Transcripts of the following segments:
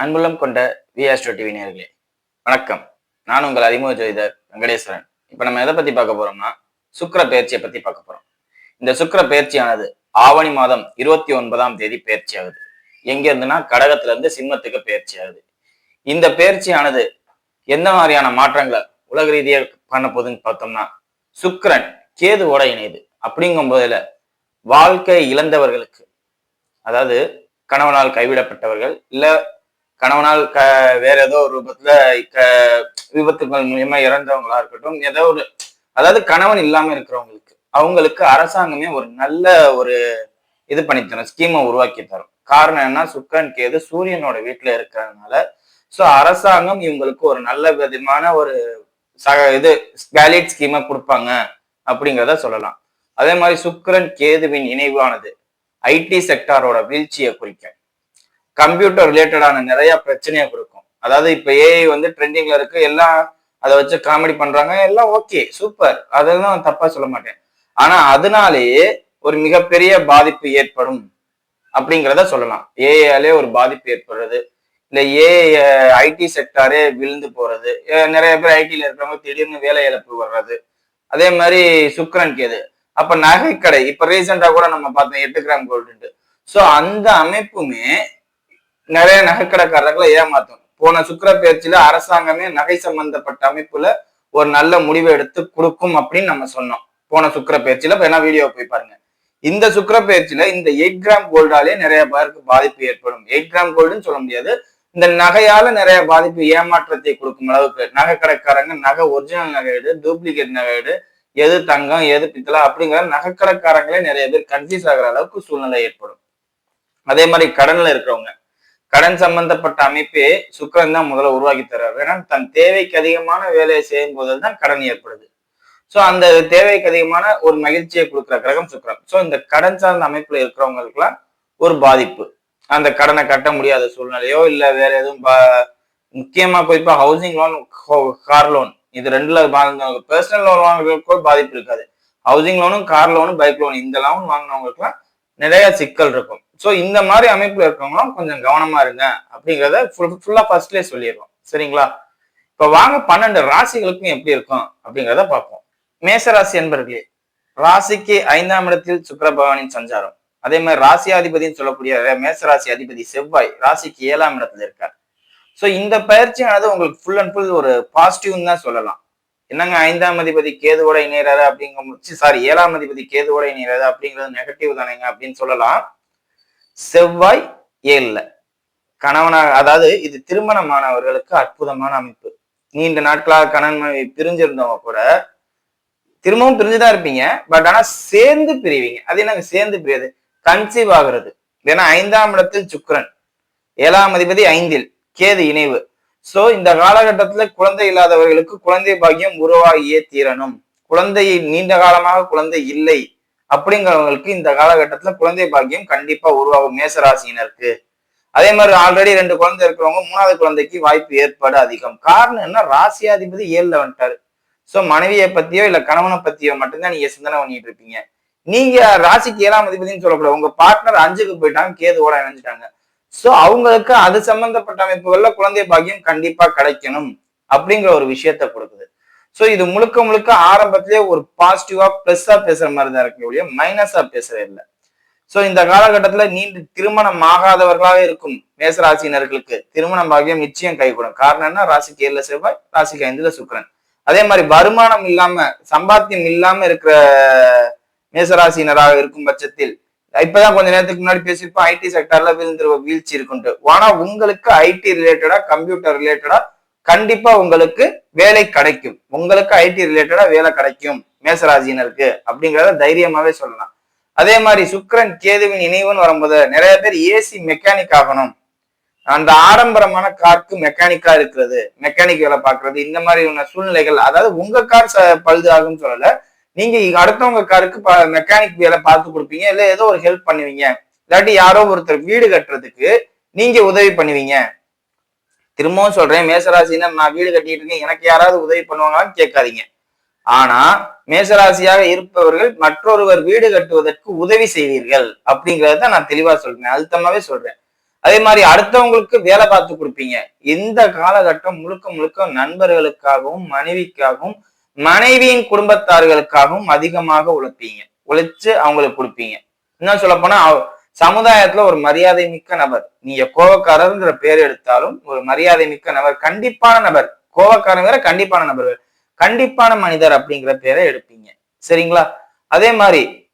அன்புள்ளம் கொண்ட விஆஸ்டோ டிவி நேர்களே வணக்கம். நான் உங்கள் அறிமுக ஜோதிடர் வெங்கடேஸ்வரன். இப்போ நம்ம எதை பத்தி பார்க்க போறோம்னா சுக்கிர பயிற்சியை பத்தி பார்க்க போறோம். இந்த சுக்கிர பயிற்சியானது ஆவணி மாதம் இருபத்தி ஒன்பதாம் தேதி பயிற்சி ஆகுது. எங்க இருந்துன்னா கடகத்துல இருந்து சிம்மத்துக்கு பயிற்சி ஆகுது. இந்த பயிற்சியானது எந்த மாதிரியான மாற்றங்களை உலக ரீதியாக பண்ண போகுதுன்னு பார்த்தோம்னா சுக்கிரன் கேதுவோட இணையுது. அப்படிங்கும் போதில் வாழ்க்கை இழந்தவர்களுக்கு அதாவது கணவனால் கைவிடப்பட்டவர்கள் இல்ல கணவனால் க வேற ஏதோ ஒரு ரூபத்துல க விபத்துகள் மூலியமா இறந்தவங்களா இருக்கட்டும் ஏதோ ஒரு அதாவது கணவன் இல்லாம இருக்கிறவங்களுக்கு அவங்களுக்கு அரசாங்கமே ஒரு நல்ல ஒரு இது பண்ணி தரும் ஸ்கீமை உருவாக்கி தரும். காரணம் என்ன சுக்கன் கேது சூரியனோட வீட்டுல இருக்கிறதுனால சோ அரசாங்கம் இவங்களுக்கு ஒரு நல்ல விதமான ஒரு சக இது வேலிட் ஸ்கீமை கொடுப்பாங்க அப்படிங்கிறத சொல்லலாம். அதே மாதிரி சுக்கரன் கேதுவின் இணைவானது ஐடி செக்டாரோட வீழ்ச்சியை குறிக்கும் கம்ப்யூட்டர் ரிலேட்டடான நிறைய பிரச்சனையை கொடுக்கும். அதாவது இப்ப ஏஐ வந்து ட்ரெண்டிங்ல இருக்கு எல்லாம் அதை வச்சு காமெடி பண்றாங்க எல்லாம் ஓகே சூப்பர் அதெல்லாம் தப்பா சொல்ல மாட்டேன். ஆனா அதனாலேயே ஒரு மிகப்பெரிய பாதிப்பு ஏற்படும் அப்படிங்கிறத சொல்லலாம். ஏஐயாலே ஒரு பாதிப்பு ஏற்படுறது. இல்ல ஏஐ ஐடி செக்டாரே விழுந்து போறது. நிறைய பேர் ஐடியில இருக்கிறவங்க திடீர்னு வேலை இழப்பு வர்றது. அதே மாதிரி சுக்கரன் கேது. அப்ப நகைக்கடை இப்ப ரீசெண்டா கூட நம்ம பார்த்தோம் எட்டு கிராம் கோல்டு ஸோ அந்த அமைப்புமே நிறைய நகைக்கடைக்காரர்களை ஏமாத்தும் போன சுக்கர பயிற்சியில அரசாங்கமே நகை சம்பந்தப்பட்ட அமைப்புல ஒரு நல்ல முடிவை எடுத்து கொடுக்கும் அப்படின்னு நம்ம சொன்னோம். போன சுக்கர பயிற்சியில வேணா வீடியோ போய் பாருங்க. இந்த சுக்கர பயிற்சியில இந்த எயிட் கிராம் கோல்டாலே நிறைய பேருக்கு பாதிப்பு ஏற்படும். எயிட் கிராம் கோல்டுன்னு சொல்ல முடியாது. இந்த நகையால நிறைய பாதிப்பு ஏமாற்றத்தை கொடுக்கும் அளவுக்கு நகை கடைக்காரங்க நகை ஒரிஜினல் நகை எடு டூப்ளிகேட் நகை எடு எது தங்கம் எது பித்தளை அப்படிங்கிற நகைக்கடைக்காரங்களே நிறைய பேர் கன்ஃபியூஸ் ஆகுற அளவுக்கு சூழ்நிலை ஏற்படும். அதே மாதிரி கடன்ல இருக்கிறவங்க. கடன் சம்பந்தப்பட்ட அமைப்பே சுக்கரன் தான் முதல்ல உருவாக்கி தர்றாரு ஏன்னா தன் தேவைக்கு அதிகமான வேலையை செய்யும் போது தான் கடன் ஏற்படுது. ஸோ அந்த தேவைக்கு அதிகமான ஒரு மகிழ்ச்சியை கொடுக்குற கிரகம் சுக்கரன். ஸோ இந்த கடன் சார்ந்த அமைப்புல இருக்கிறவங்களுக்குலாம் ஒரு பாதிப்பு. அந்த கடனை கட்ட முடியாத சூழ்நிலையோ இல்லை வேற எதுவும் பா- முக்கியமா குறிப்பா ஹவுசிங் லோன் கார் லோன் இது ரெண்டுல வாழ்ந்தவங்க பர்சனல் லோன் வாங்குறவங்களுக்கு பாதிப்பு இருக்காது. ஹவுசிங் லோனும் கார் லோனும் பைக் லோன் இந்த லோன் வாங்கினவங்களுக்குலாம் நிறைய சிக்கல் இருக்கும். ஸோ இந்த மாதிரி அமைப்புல இருக்கவங்களும் கொஞ்சம் கவனமா இருங்க அப்படிங்கிறத ஃபுல் ஃபுல்லா ஃபர்ஸ்ட்லேயே சொல்லிடுவோம் சரிங்களா? இப்ப வாங்க பன்னெண்டு ராசிகளுக்கும் எப்படி இருக்கும் அப்படிங்கிறத பார்ப்போம். மேசராசி என்பர்களே ராசிக்கு ஐந்தாம் இடத்தில் சுக்கரபவானின் சஞ்சாரம். அதே மாதிரி ராசியாதிபதினு சொல்லக்கூடிய மேசராசி அதிபதி செவ்வாய் ராசிக்கு ஏழாம் இடத்துல இருக்கார். ஸோ இந்த பயிற்சியானது உங்களுக்கு ஃபுல் அண்ட் ஃபுல் ஒரு பாசிட்டிவ்னு தான் சொல்லலாம். என்னங்க ஐந்தாம் அதிபதி கேதுவோட இணையறாரு முடிச்சு சாரி ஏழாம் அதிபதி கேதுவோட இணையறாரு அப்படிங்கிறது நெகட்டிவ் தானேங்க அப்படின்னு சொல்லலாம். செவ்வாய் ஏழுல. கணவனாக அதாவது இது திருமணமானவர்களுக்கு அற்புதமான அமைப்பு. நீண்ட நாட்களாக கணவன் மனைவி பிரிஞ்சிருந்தவங்க கூட திரும்பவும் பிரிஞ்சுதான் இருப்பீங்க. பட் ஆனா சேர்ந்து பிரிவீங்க. அது என்னங்க? சேர்ந்து பிரியாது. கன்சீவ் ஆகுறது. ஏன்னா ஐந்தாம் இடத்தில் சுக்கரன். ஏழாம் அதிபதி ஐந்தில் கேது இணைவு. சோ இந்த காலகட்டத்துல குழந்தை இல்லாதவர்களுக்கு குழந்தை பாக்கியம் உருவாகியே தீரணும். குழந்தையை நீண்ட காலமாக குழந்தை இல்லை. அப்படிங்கிறவங்களுக்கு இந்த காலகட்டத்துல குழந்தை பாக்கியம் கண்டிப்பா உருவாகும் மேசராசினருக்கு அதே மாதிரி ஆல்ரெடி ரெண்டு குழந்தை இருக்கிறவங்க மூணாவது குழந்தைக்கு வாய்ப்பு ஏற்பாடு அதிகம். காரணம் என்ன? ராசியாதிபதி ஏழுல வந்துட்டாரு. சோ மனைவியை பத்தியோ இல்ல கணவனை பத்தியோ மட்டும்தான் நீங்க சிந்தனை பண்ணிட்டு இருப்பீங்க. நீங்க ராசிக்கு ஏழாம் அதிபதினு சொல்லக்கூடாது. உங்க பார்ட்னர் அஞ்சுக்கு போயிட்டாங்க கேதுவோட இணைஞ்சிட்டாங்க. சோ அவங்களுக்கு அது சம்பந்தப்பட்ட அமைப்புகள்ல குழந்தை பாக்கியம் கண்டிப்பா கிடைக்கணும் அப்படிங்கிற ஒரு விஷயத்த கொடுக்குது. ஸோ இது முழுக்க முழுக்க ஆரம்பத்திலே ஒரு பாசிட்டிவா பிளஸ்ஸா பேசுற மாதிரி தான் இருக்கு ஒழிய மைனஸா பேசுறது இல்லை. ஸோ இந்த காலகட்டத்தில் நீண்டு திருமணம் ஆகாதவர்களாக இருக்கும் மேசராசினர்களுக்கு திருமணம் பாகியம் நிச்சயம் கைகூடும் காரணம் என்ன? ராசிக்கு ஏழுல செவ்வாய் ராசிக்கு ஐந்துல சுக்கரன். அதே மாதிரி வருமானம் இல்லாம சம்பாத்தியம் இல்லாம இருக்கிற மேசராசினராக இருக்கும் பட்சத்தில் இப்பதான் கொஞ்ச நேரத்துக்கு முன்னாடி பேசியிருப்போம் ஐடி செக்டர்ல விழுந்துருவ வீழ்ச்சி இருக்குன்ட்டு ஆனா உங்களுக்கு ஐடி ரிலேட்டடா கம்ப்யூட்டர் ரிலேட்டடா கண்டிப்பா உங்களுக்கு வேலை கிடைக்கும். உங்களுக்கு ஐடி ரிலேட்டடா வேலை கிடைக்கும். மேசராசினருக்கு அப்படிங்கிறத தைரியமாவே சொல்லலாம். அதே மாதிரி சுக்கரன் கேதுவின் இணைவுன்னு வரும்போது நிறைய பேர் ஏசி மெக்கானிக் ஆகணும். அந்த ஆடம்பரமான கார்க்கு மெக்கானிக்கா இருக்கிறது. மெக்கானிக் வேலை பார்க்கறது. இந்த மாதிரி சூழ்நிலைகள் அதாவது உங்க கார் ச- பழுது ஆகும்னு சொல்லல. நீங்க அடுத்தவங்க காருக்கு மெக்கானிக் வேலை பார்த்து கொடுப்பீங்க. இல்ல ஏதோ ஒரு ஹெல்ப் பண்ணுவீங்க. இல்லாட்டி யாரோ ஒருத்தர் வீடு கட்டுறதுக்கு நீங்க உதவி பண்ணுவீங்க. திரும்பவும் சொல்றேன் மேசராசினா நான் வீடு கட்டிட்டு இருக்கேன் எனக்கு யாராவது உதவி பண்ணுவாங்களான்னு கேட்காதீங்க. ஆனா மேசராசியாக இருப்பவர்கள் மற்றொருவர் வீடு கட்டுவதற்கு உதவி செய்வீர்கள் அப்படிங்கறத நான் தெளிவா சொல்றேன் அழுத்தமாவே சொல்றேன். அதே மாதிரி அடுத்தவங்களுக்கு வேலை பார்த்து கொடுப்பீங்க. இந்த காலகட்டம் முழுக்க முழுக்க நண்பர்களுக்காகவும் மனைவிக்காகவும் மனைவியின் குடும்பத்தார்களுக்காகவும் அதிகமாக உழைப்பீங்க. உழைச்சு அவங்களுக்கு கொடுப்பீங்க. இன்னும் சொல்ல போனா சமுதாயத்துல ஒரு மரியாதை மிக்க நபர். நீங்க கோவக்காரர்ங்கிற பேர் எடுத்தாலும் ஒரு மரியாதை மிக்க நபர் கண்டிப்பான நபர். கோவக்காரன் கண்டிப்பான நபர் கண்டிப்பான மனிதர் அப்படிங்கிற பேரை எடுப்பீங்க. சரிங்களா? அதே மாதிரி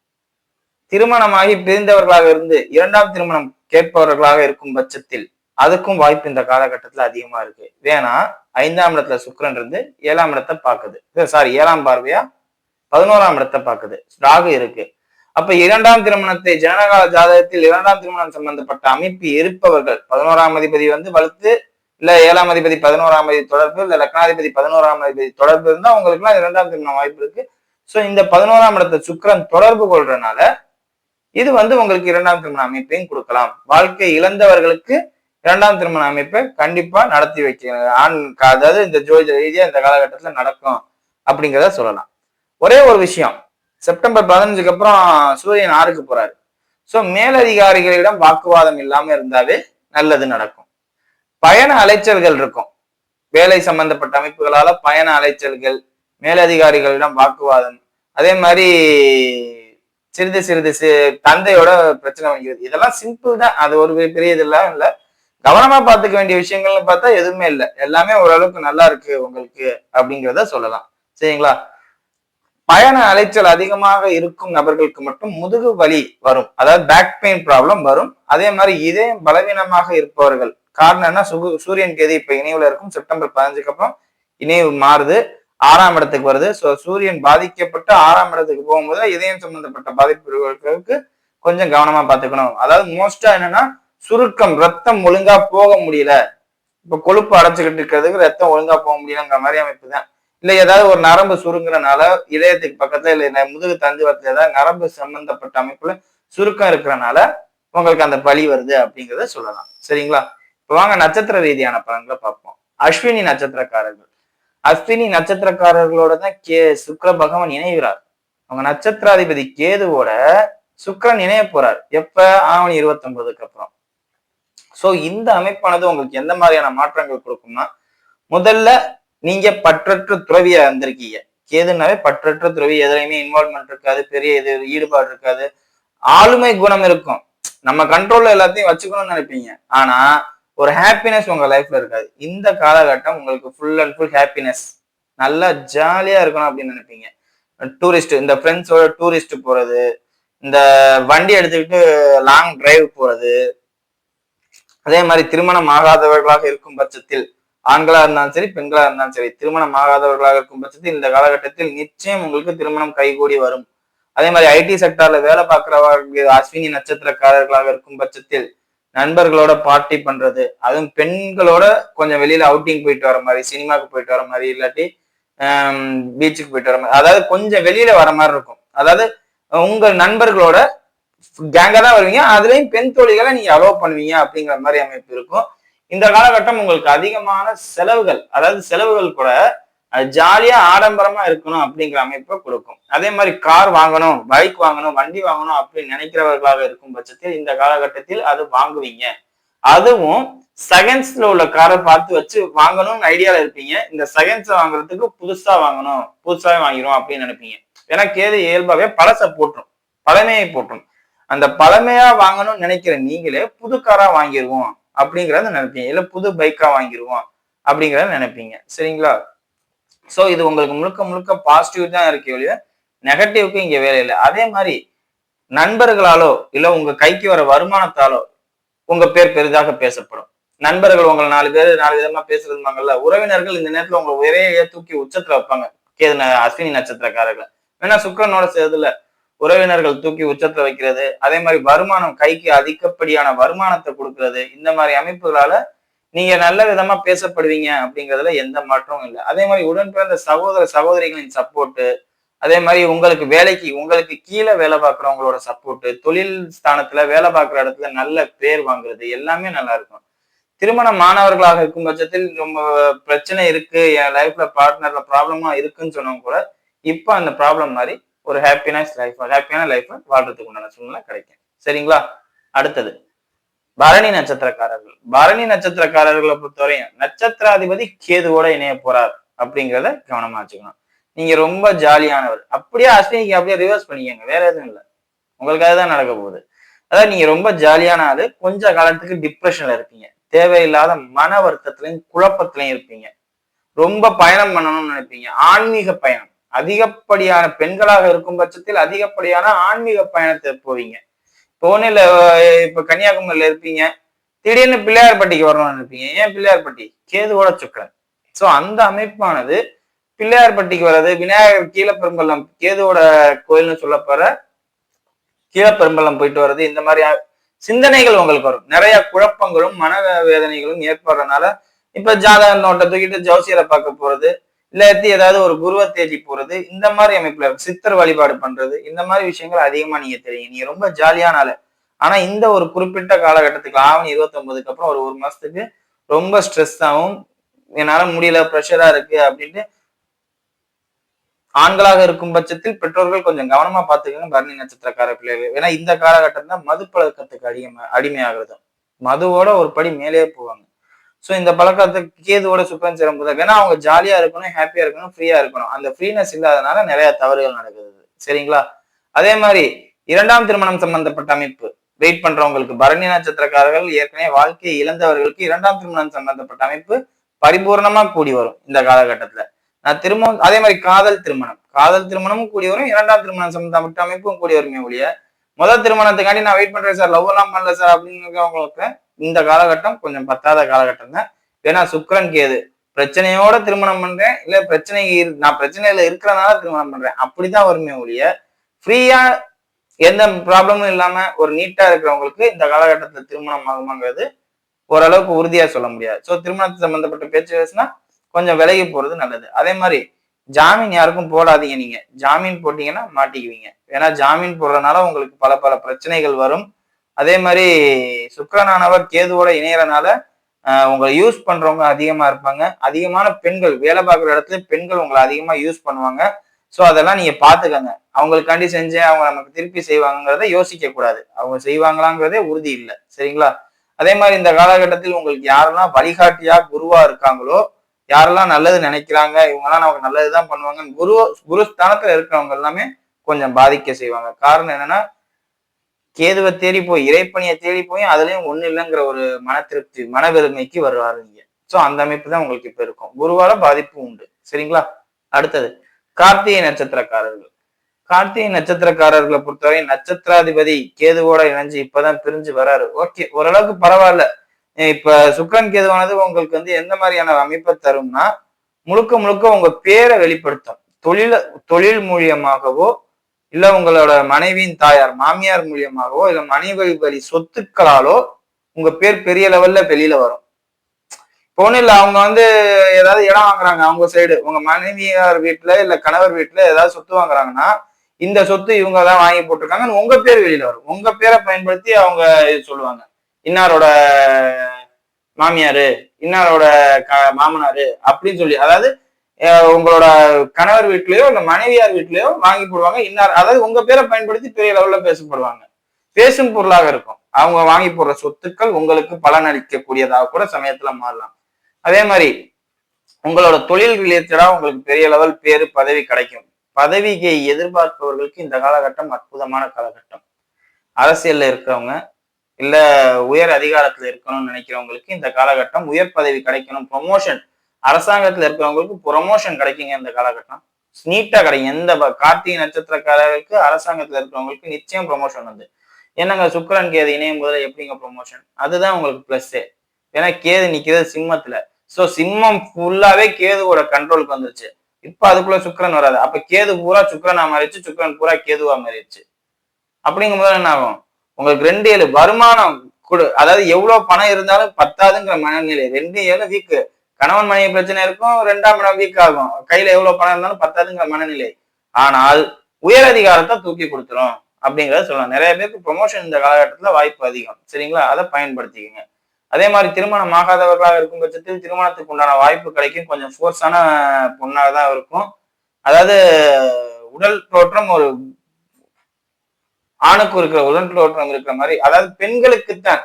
திருமணமாகி பிரிந்தவர்களாக இருந்து இரண்டாம் திருமணம் கேட்பவர்களாக இருக்கும் பட்சத்தில் அதுக்கும் வாய்ப்பு இந்த காலகட்டத்துல அதிகமா இருக்கு. வேணா ஐந்தாம் இடத்துல சுக்கரன் இருந்து ஏழாம் இடத்தை பாக்குது சாரி ஏழாம் பார்வையா? பதினோராம் இடத்தை பாக்குது ராகு இருக்கு. அப்ப இரண்டாம் திருமணத்தை ஜனனகால ஜாதகத்தில் இரண்டாம் திருமணம் சம்பந்தப்பட்ட அமைப்பு இருப்பவர்கள் பதினோராம் அதிபதி வந்து வலுத்து இல்ல ஏழாம் அதிபதி பதினோராம் அதிபதி தொடர்பு இல்ல லக்னாதிபதி பதினோராம் அதிபதி தொடர்பு இருந்தா உங்களுக்கு எல்லாம் இரண்டாம் திருமணம் வாய்ப்பு இருக்கு. சோ இந்த பதினோராம் இடத்தை சுக்கரன் தொடர்பு கொள்றதுனால இது வந்து உங்களுக்கு இரண்டாம் திருமண அமைப்பையும் கொடுக்கலாம். வாழ்க்கை இழந்தவர்களுக்கு இரண்டாம் திருமண அமைப்பை கண்டிப்பா நடத்தி வைக்க ஆண் அதாவது இந்த ஜோதிட ரீதியா இந்த காலகட்டத்துல நடக்கும் அப்படிங்கிறத சொல்லலாம். ஒரே ஒரு விஷயம் செப்டம்பர் பதினஞ்சுக்கு அப்புறம் சூரியன் ஆறுக்கு போறாரு. சோ மேலதிகாரிகளிடம் வாக்குவாதம் இல்லாம இருந்தாவே நல்லது நடக்கும். பயண அலைச்சல்கள் இருக்கும். வேலை சம்பந்தப்பட்ட அமைப்புகளால பயண அலைச்சல்கள் மேலதிகாரிகளிடம் வாக்குவாதம். அதே மாதிரி சிறிது சிறிது சி- தந்தையோட பிரச்சனை வைக்கிறது இதெல்லாம் சிம்பிள் தான். அது ஒரு பெரிய இதெல்லாம் இல்ல. கவனமா பார்த்துக்க வேண்டிய விஷயங்கள்னு பார்த்தா எதுவுமே இல்லை. எல்லாமே ஓரளவுக்கு நல்லா இருக்கு உங்களுக்கு அப்படிங்கிறத சொல்லலாம். சரிங்களா? பயண அலைச்சல் அதிகமாக இருக்கும் நபர்களுக்கு மட்டும் முதுகு வலி வரும். அதாவது பேக் பெயின் ப்ராப்ளம் வரும். அதே மாதிரி இதயம் பலவீனமாக இருப்பவர்கள் காரணம் என்ன? சுகு சூரியன் கேது இப்ப இணைவுல இருக்கும். செப்டம்பர் பதினஞ்சுக்கு அப்புறம் இணைவு மாறுது. ஆறாம் இடத்துக்கு வருது. ஸோ சூரியன் பாதிக்கப்பட்டு ஆறாம் இடத்துக்கு போகும்போது இதயம் சம்பந்தப்பட்ட பாதிப்புகளுக்கு கொஞ்சம் கவனமா பார்த்துக்கணும். அதாவது மோஸ்டா என்னன்னா சுருக்கம் ரத்தம் ஒழுங்கா போக முடியல. இப்ப கொழுப்பு அடைச்சுக்கிட்டு இருக்கிறதுக்கு ரத்தம் ஒழுங்கா போக முடியலங்கிற மாதிரி அமைப்பு தான். இல்ல ஏதாவது ஒரு நரம்பு சுருங்குறனால இதயத்துக்கு பக்கத்துல இல்ல முதுகு தந்துவத்துல ஏதாவது நரம்பு சம்பந்தப்பட்ட அமைப்புல சுருக்கம் இருக்கிறனால உங்களுக்கு அந்த பலி வருது அப்படிங்கிறத சொல்லலாம். சரிங்களா? இப்ப வாங்க நட்சத்திர ரீதியான பலன்களை பார்ப்போம். அஸ்வினி நட்சத்திரக்காரர்கள். அஸ்வினி நட்சத்திரக்காரர்களோட தான் கே சுக்கர பகவான் இணைகிறார். அவங்க நட்சத்திராதிபதி கேதுவோட சுக்கரன் இணைய போறார். எப்ப? ஆவணி இருபத்தி ஒன்பதுக்கு அப்புறம். சோ இந்த அமைப்பானது உங்களுக்கு எந்த மாதிரியான மாற்றங்கள் கொடுக்கும்னா முதல்ல நீங்க பற்றற்ற துறவியா இருந்திருக்கீங்க. கேதுனாவே பற்றற்ற துறவி எதுலையுமே இன்வால்மெண்ட் இருக்காது பெரிய இது ஈடுபாடு இருக்காது. ஆளுமை குணம் இருக்கும். நம்ம கண்ட்ரோல்ல எல்லாத்தையும் வச்சுக்கணும்னு நினைப்பீங்க. ஆனா ஒரு ஹாப்பினஸ் உங்க லைஃப்ல இருக்காது. இந்த காலகட்டம் உங்களுக்கு ஃபுல் அண்ட் ஃபுல் ஹாப்பினஸ் நல்லா ஜாலியா இருக்கணும் அப்படின்னு நினைப்பீங்க. டூரிஸ்ட் இந்த ஃப்ரெண்ட்ஸோட டூரிஸ்ட் போறது இந்த வண்டி எடுத்துக்கிட்டு லாங் டிரைவ் போறது அதே மாதிரி திருமணம் ஆகாதவர்களாக இருக்கும் பட்சத்தில் ஆண்களா இருந்தாலும் சரி பெண்களா இருந்தாலும் சரி திருமணம் ஆகாதவர்களாக இருக்கும் பட்சத்தில் இந்த காலகட்டத்தில் நிச்சயம் உங்களுக்கு திருமணம் கைகூடி வரும். அதே மாதிரி ஐடி செக்டார்ல வேலை பார்க்கிறவர்கள் அஸ்வினி நட்சத்திரக்காரர்களாக இருக்கும் பட்சத்தில் நண்பர்களோட பார்ட்டி பண்றது அதுவும் பெண்களோட கொஞ்சம் வெளியில அவுட்டிங் போயிட்டு வர மாதிரி சினிமாவுக்கு போயிட்டு வர மாதிரி இல்லாட்டி பீச்சுக்கு போயிட்டு வர மாதிரி அதாவது கொஞ்சம் வெளியில வர மாதிரி இருக்கும். அதாவது உங்கள் நண்பர்களோட கேங்கா தான் வருவீங்க அதுலயும் பெண் தோழிகளை நீங்க அலோவ் பண்ணுவீங்க அப்படிங்கிற மாதிரி அமைப்பு இருக்கும். இந்த காலகட்டம் உங்களுக்கு அதிகமான செலவுகள் அதாவது செலவுகள் கூட ஜாலியா ஆடம்பரமா இருக்கணும் அப்படிங்கிற அமைப்பை கொடுக்கும். அதே மாதிரி கார் வாங்கணும் பைக் வாங்கணும் வண்டி வாங்கணும் அப்படின்னு நினைக்கிறவர்களாக இருக்கும் பட்சத்தில் இந்த காலகட்டத்தில் அது வாங்குவீங்க. அதுவும் செகண்ட்ஸ்ல உள்ள காரை பார்த்து வச்சு வாங்கணும்னு ஐடியால இருப்பீங்க. இந்த செகண்ட்ஸ் வாங்குறதுக்கு புதுசா வாங்கணும் புதுசாவே வாங்கிடும் அப்படின்னு நினைப்பீங்க. ஏன்னா கேது இயல்பாவே பழசை போட்டுரும் பழமையை போட்டுரும் அந்த பழமையா வாங்கணும்னு நினைக்கிற நீங்களே புது காரா வாங்கிடுவோம் அப்படிங்கறத நினைப்பீங்க. இல்ல புது பைக்கா வாங்கிடுவோம் அப்படிங்கிறத நினைப்பீங்க. சரிங்களா? சோ இது உங்களுக்கு முழுக்க முழுக்க பாசிட்டிவ் தான் இருக்கே ஒழிய நெகட்டிவ்க்கு இங்க வேலை இல்லை. அதே மாதிரி நண்பர்களாலோ இல்ல உங்க கைக்கு வர வருமானத்தாலோ உங்க பேர் பெரிதாக பேசப்படும். நண்பர்கள் உங்களை நாலு பேர் நாலு விதமா பேசுறதுமாங்கல்ல உறவினர்கள் இந்த நேரத்துல உங்களை ஒரே தூக்கி உச்சத்துல வைப்பாங்க. கேது அஸ்வினி நட்சத்திரக்காரர்கள். ஏன்னா சுக்கரனோட சேர்துல உறவினர்கள் தூக்கி உச்சத்துல வைக்கிறது. அதே மாதிரி வருமானம் கைக்கு அதிகப்படியான வருமானத்தை கொடுக்கறது. இந்த மாதிரி அமைப்புகளால நீங்க நல்ல விதமா பேசப்படுவீங்க அப்படிங்கிறதுல எந்த மாற்றமும் இல்லை. அதே மாதிரி உடன் பிறந்த சகோதர சகோதரிகளின் சப்போர்ட்டு அதே மாதிரி உங்களுக்கு வேலைக்கு உங்களுக்கு கீழே வேலை பார்க்குறவங்களோட சப்போர்ட்டு தொழில் ஸ்தானத்துல வேலை பார்க்குற இடத்துல நல்ல பேர் வாங்குறது எல்லாமே நல்லா இருக்கும். திருமண மாணவர்களாக இருக்கும் பட்சத்தில் ரொம்ப பிரச்சனை இருக்கு. என் லைஃப்ல பார்ட்னர்ல ப்ராப்ளமா இருக்குன்னு சொன்னவங்க கூட இப்போ அந்த ப்ராப்ளம் மாதிரி ஒரு ஹாப்பினஸ் லைஃப் ஹாப்பியான லைஃப் வாழ்றதுக்கு உண்டான சூழ்நிலை கிடைக்கும். சரிங்களா? அடுத்தது பரணி நட்சத்திரக்காரர்கள். பரணி நட்சத்திரக்காரர்களை பொறுத்தவரையும் நட்சத்திராதிபதி கேதுவோட இணைய போறார் அப்படிங்கிறத கவனமா வச்சுக்கணும். நீங்க ரொம்ப ஜாலியானவர். அப்படியே அஸ்வினிக்கு அப்படியே ரிவர்ஸ் பண்ணிக்கங்க. வேற எதுவும் இல்லை. உங்களுக்காக தான் நடக்க போகுது. அதாவது நீங்க ரொம்ப ஜாலியான ஆளு. கொஞ்ச காலத்துக்கு டிப்ரெஷன்ல இருப்பீங்க. தேவையில்லாத மன வருத்தத்திலையும் குழப்பத்திலையும் இருப்பீங்க. ரொம்ப பயணம் பண்ணணும்னு நினைப்பீங்க. ஆன்மீக பயணம். அதிகப்படியான பெண்களாக இருக்கும் பட்சத்தில் அதிகப்படியான ஆன்மீக பயணத்தை போவீங்க. இப்போ ஒன்றும் இல்லை இப்போ கன்னியாகுமரியில இருப்பீங்க. திடீர்னு பிள்ளையார்பட்டிக்கு வரணும்னு இருப்பீங்க ஏன் பிள்ளையார்பட்டி? கேதுவோட சுக்கரன். ஸோ அந்த அமைப்பானது பிள்ளையார்பட்டிக்கு வர்றது விநாயகர் கீழப்பெரும்பள்ளம் கேதுவோட கோயில்னு சொல்ல போற கீழப்பெரும்பள்ளம் போயிட்டு வர்றது இந்த மாதிரி சிந்தனைகள் உங்களுக்கு வரும். நிறைய குழப்பங்களும் மன வேதனைகளும் ஏற்படுறதுனால இப்ப ஜாதக நோட்டை தூக்கிட்டு ஜோசியரை பார்க்க போறது இல்லாட்டி ஏதாவது ஒரு குருவை தேடி போறது இந்த மாதிரி அமைப்புல இருக்கு சித்தர் வழிபாடு பண்றது இந்த மாதிரி விஷயங்கள் அதிகமா நீங்க தெரியும். நீங்க ரொம்ப ஜாலியான ஆளு. ஆனா இந்த ஒரு குறிப்பிட்ட காலகட்டத்துக்கு ஆவணி இருபத்தி ஒன்பதுக்கு அப்புறம் ஒரு ஒரு மாசத்துக்கு ரொம்ப ஸ்ட்ரெஸ் ஆகும் என்னால முடியல ப்ரெஷரா இருக்கு அப்படின்ட்டு ஆண்களாக இருக்கும் பட்சத்தில் பெற்றோர்கள் கொஞ்சம் கவனமா பாத்துக்கோங்க பரணி நட்சத்திரக்கார பிள்ளைகள். ஏன்னா இந்த காலகட்டம் தான் மது பழக்கத்துக்கு அடிமை அடிமையாகிறது. மதுவோட ஒரு படி மேலே போவாங்க. ஸோ இந்த பழக்கத்துக்கு கேதுவோட சுக்கரன் சேரும் போது ஏன்னா அவங்க ஜாலியா இருக்கணும் ஹாப்பியா இருக்கணும் ஃப்ரீயா இருக்கணும். அந்த ஃப்ரீனஸ் இல்லாதனால நிறைய தவறுகள் நடக்குது. சரிங்களா? அதே மாதிரி இரண்டாம் திருமணம் சம்பந்தப்பட்ட அமைப்பு. வெயிட் பண்றவங்களுக்கு பரணி நட்சத்திரக்காரர்கள் ஏற்கனவே வாழ்க்கையை இழந்தவர்களுக்கு இரண்டாம் திருமணம் சம்பந்தப்பட்ட அமைப்பு பரிபூர்ணமா கூடி வரும் இந்த காலகட்டத்துல. நான் திருமணம் அதே மாதிரி காதல் திருமணம். காதல் திருமணமும் கூடி வரும் இரண்டாம் திருமணம் சம்பந்தப்பட்ட அமைப்பும் கூடி வருமே ஒழிய முதல் திருமணத்துக்காண்டி நான் வெயிட் பண்றேன் சார் லவ் எல்லாம் பண்ணல சார் அப்படிங்கிறவங்களுக்கு இந்த காலகட்டம் கொஞ்சம் பத்தாத காலகட்டம் தான் ஏன்னா சுக்கரன் கேது. பிரச்சனையோட திருமணம் பண்றேன் இல்ல பிரச்சனை நான் பிரச்சனையில இருக்கிறனால திருமணம் பண்றேன். அப்படிதான் வருமே ஒழிய ஃப்ரீயா எந்த ப்ராப்ளமும் இல்லாம ஒரு நீட்டா இருக்கிறவங்களுக்கு இந்த காலகட்டத்துல திருமணம் ஆகுமாங்கிறது ஓரளவுக்கு உறுதியா சொல்ல முடியாது. ஸோ திருமணத்து சம்பந்தப்பட்ட பேச்சு பேசுனா கொஞ்சம் விலகி போறது நல்லது. அதே மாதிரி ஜாமீன் யாருக்கும் போடாதீங்க நீங்க. ஜாமீன் போட்டீங்கன்னா மாட்டிக்குவீங்க. ஏன்னா ஜாமீன் போடுறதுனால உங்களுக்கு பல பல பிரச்சனைகள் வரும். அதே மாதிரி சுக்கரனானவர் கேதுவோட இணையறனால உங்களை யூஸ் பண்றவங்க அதிகமா இருப்பாங்க. அதிகமான பெண்கள் வேலை பார்க்குற இடத்துல பெண்கள் உங்களை அதிகமா யூஸ் பண்ணுவாங்க. ஸோ அதெல்லாம் நீங்க பாத்துக்கங்க அவங்களுக்காண்டி செஞ்சு அவங்க நமக்கு திருப்பி செய்வாங்கிறத யோசிக்க கூடாது. அவங்க செய்வாங்களாங்கிறதே உறுதி இல்லை. சரிங்களா? அதே மாதிரி இந்த காலகட்டத்தில் உங்களுக்கு யாரெல்லாம் வழிகாட்டியா குருவா இருக்காங்களோ யாரெல்லாம் நல்லது நினைக்கிறாங்க இவங்கெல்லாம் நமக்கு நல்லதுதான் பண்ணுவாங்க குரு குரு ஸ்தானத்துல இருக்கிறவங்க எல்லாமே கொஞ்சம் பாதிக்க செய்வாங்க. காரணம் என்னன்னா கேதுவை தேடி போய் இறைப்பணியை தேடி போய் அதுலயும் ஒண்ணு இல்லைங்கிற ஒரு மன திருப்தி மன பெருமைக்கு வருவாரு நீங்க சோ அந்த அமைப்பு தான் உங்களுக்கு இப்ப இருக்கும். குருவால பாதிப்பு உண்டு. சரிங்களா? அடுத்தது கார்த்திகை நட்சத்திரக்காரர்கள். கார்த்திகை நட்சத்திரக்காரர்களை பொறுத்தவரை நட்சத்திராதிபதி கேதுவோட இணைஞ்சு இப்பதான் பிரிஞ்சு வராரு. ஓகே ஓரளவுக்கு பரவாயில்ல. இப்ப சுக்கரன் கேதுவானது உங்களுக்கு வந்து எந்த மாதிரியான அமைப்பை தரும்னா முழுக்க முழுக்க உங்க பேரை வெளிப்படுத்தும். தொழில தொழில் மூலியமாகவோ இல்ல உங்களோட மனைவியின் தாயார் மாமியார் மூலியமாகவோ இல்ல மனைவி வழி சொத்துக்களாலோ உங்க பேர் பெரிய லெவல்ல வெளியில வரும். இப்போ ஒன்றும் இல்லை அவங்க வந்து ஏதாவது இடம் வாங்குறாங்க அவங்க சைடு உங்க மனைவியார் வீட்டுல இல்ல கணவர் வீட்டுல ஏதாவது சொத்து வாங்குறாங்கன்னா இந்த சொத்து இவங்க தான் வாங்கி போட்டிருக்காங்கன்னு உங்க பேர் வெளியில வரும். உங்க பேரை பயன்படுத்தி அவங்க இது சொல்லுவாங்க. இன்னாரோட மாமியாரு இன்னாரோட க மாமனாரு அப்படின்னு சொல்லி. அதாவது உங்களோட கணவர் வீட்லயோ இல்ல மனைவியார் வீட்லயோ வாங்கி போடுவாங்க. இன்னார் அதாவது உங்க பேரை பயன்படுத்தி பெரிய லெவல்ல பேசப்படுவாங்க. பேசும் பொருளாக இருக்கும். அவங்க வாங்கி போடுற சொத்துக்கள் உங்களுக்கு பலன் அளிக்கக்கூடியதாக கூட சமயத்துல மாறலாம். அதே மாதிரி உங்களோட தொழில் ரிலேட்டடா உங்களுக்கு பெரிய லெவல் பேரு பதவி கிடைக்கும். பதவியை எதிர்பார்ப்பவர்களுக்கு இந்த காலகட்டம் அற்புதமான காலகட்டம். அரசியல்ல இருக்கிறவங்க இல்ல உயர் அதிகாரத்துல இருக்கணும்னு நினைக்கிறவங்களுக்கு இந்த காலகட்டம் உயர் பதவி கிடைக்கணும். ப்ரொமோஷன் அரசாங்கத்துல இருக்கிறவங்களுக்கு ப்ரொமோஷன் கிடைக்குங்க இந்த காலகட்டம். நீட்டா கிடைக்கும் எந்த கார்த்திகை நட்சத்திரக்காரருக்கு அரசாங்கத்துல இருக்கிறவங்களுக்கு நிச்சயம் ப்ரொமோஷன் வந்து என்னங்க சுக்கரன் கேது இணையும் போதுல எப்படிங்க ப்ரொமோஷன் அதுதான் உங்களுக்கு பிளஸ் ஏன்னா கேது நிக்கிறது சிம்மத்துல. சோ சிம்மம் ஃபுல்லாவே கேதுவோட கண்ட்ரோலுக்கு வந்துருச்சு. இப்ப அதுக்குள்ள சுக்கரன் வராது. அப்ப கேது பூரா சுக்கரனா மாறிடுச்சு சுக்கரன் பூரா கேதுவா மாறிடுச்சு. அப்படிங்கும் போது என்ன ஆகும்? உங்களுக்கு ரெண்டு ஏழு வருமானம் கொடு. அதாவது எவ்வளவு பணம் இருந்தாலும் பத்தாதுங்கிற மனநிலை. ரெண்டு ஏழு வீக்கு. கணவன் மனைவி பிரச்சனை இருக்கும் ரெண்டாம் இடம் வீக் ஆகும். கையில எவ்வளவு பணம் இருந்தாலும் பத்தாதுங்கிற மனநிலை. ஆனால் உயர் அதிகாரத்தை தூக்கி கொடுத்துரும் அப்படிங்கிறத சொல்லலாம். நிறைய பேருக்கு ப்ரொமோஷன் இந்த காலகட்டத்துல வாய்ப்பு அதிகம். சரிங்களா? அதை பயன்படுத்திக்கோங்க. அதே மாதிரி திருமணம் ஆகாதவர்களாக இருக்கும் பட்சத்தில் திருமணத்துக்கு உண்டான வாய்ப்பு கிடைக்கும். கொஞ்சம் ஃபோர்ஸான பொண்ணாக தான் இருக்கும். அதாவது உடல் தோற்றம் ஒரு ஆணுக்கு இருக்கிற உடல் தோற்றம் இருக்கிற மாதிரி. அதாவது பெண்களுக்குத்தான்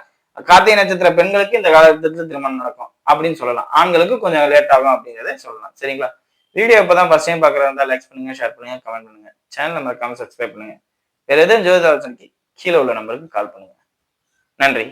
கார்த்திகை நட்சத்திர பெண்களுக்கு இந்த காலகட்டத்தில் திருமணம் நடக்கும் அப்படின்னு சொல்லலாம். ஆண்களுக்கு கொஞ்சம் லேட் ஆகும் அப்படிங்கிறத சொல்லலாம். சரிங்களா? வீடியோ இப்பதான் ஃபர்ஸ்ட் டைம் பார்க்குறதா லைக் பண்ணுங்க ஷேர் பண்ணுங்க கமெண்ட் பண்ணுங்க. சேனல் மறக்காம சப்ஸ்கிரைப் பண்ணுங்க. வேற எதுவும் ஜோதிட ஆலோசனைக்கு கீழே உள்ள நம்பருக்கு கால் பண்ணுங்க. நன்றி.